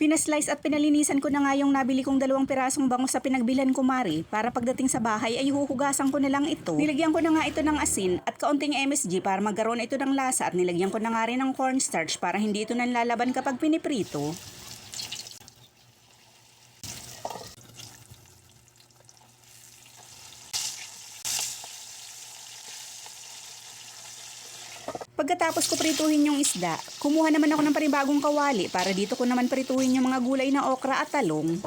Pinaslice at pinalinisan ko na nga yung nabili kong dalawang pirasong bango sa pinagbilhan ko Mari para pagdating sa bahay ay huhugasan ko na lang ito. Nilagyan ko na nga ito ng asin at kaunting MSG para magkaroon ito ng lasa at nilagyan ko na nga rin ng cornstarch para hindi ito nanlalaban kapag piniprito. Pagkatapos ko prituhin yung isda, kumuha naman ako ng panibagong kawali para dito ko naman prituhin yung mga gulay na okra at talong.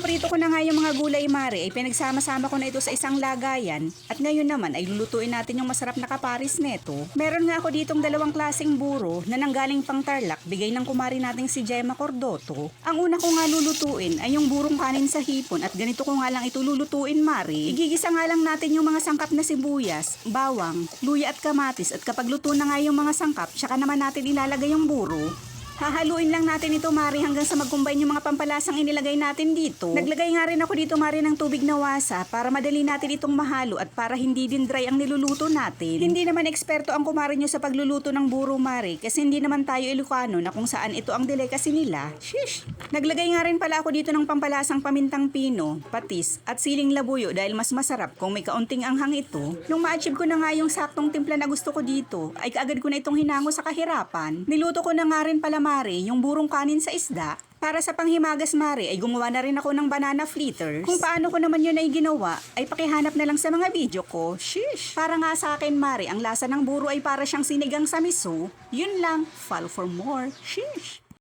Nung maprito ko na nga yung mga gulay mare, ay pinagsama-sama ko na ito sa isang lagayan. At ngayon naman ay lulutuin natin yung masarap na kaparis neto. Meron nga ako ditong dalawang klaseng buro na nanggaling pang tarlak, bigay ng kumari nating si Gemma Cordoto. Ang una ko nga lulutuin ay yung burong kanin sa hipon at ganito ko nga lang ito lulutuin mare. Igigisa nga lang natin yung mga sangkap na sibuyas, bawang, luya at kamatis at kapag luto na nga yung mga sangkap, tsaka naman natin ilalagay yung buro. Hahaluin lang natin ito, Mari, hanggang sa mag-combine yung mga pampalasang inilagay natin dito. Naglagay nga rin ako dito, Mari, ng tubig na wasa para madali natin itong mahalo at para hindi din dry ang niluluto natin. Hindi naman eksperto ang kumari nyo sa pagluluto ng buro, Mari, kasi hindi naman tayo Ilocano na kung saan ito ang delicacy nila. Shish! Naglagay nga rin pala ako dito ng pampalasang pamintang pino, patis, at siling labuyo dahil mas masarap kung may kaunting anghang ito. Nung ma-achieve ko na nga yung saktong timpla na gusto ko dito, ay kaagad ko na itong hinango sa kahirapan. Niluto ko na nga rin pala mare yung burong kanin sa isda. Para sa panghimagas mare ay gumawa na rin ako ng banana fritters. Kung paano ko naman yun ay ginawa, ay pakihanap na lang sa mga video ko. Shish! Para nga sa akin mare, ang lasa ng buro ay para siyang sinigang sa miso. Yun lang, follow for more. Shish!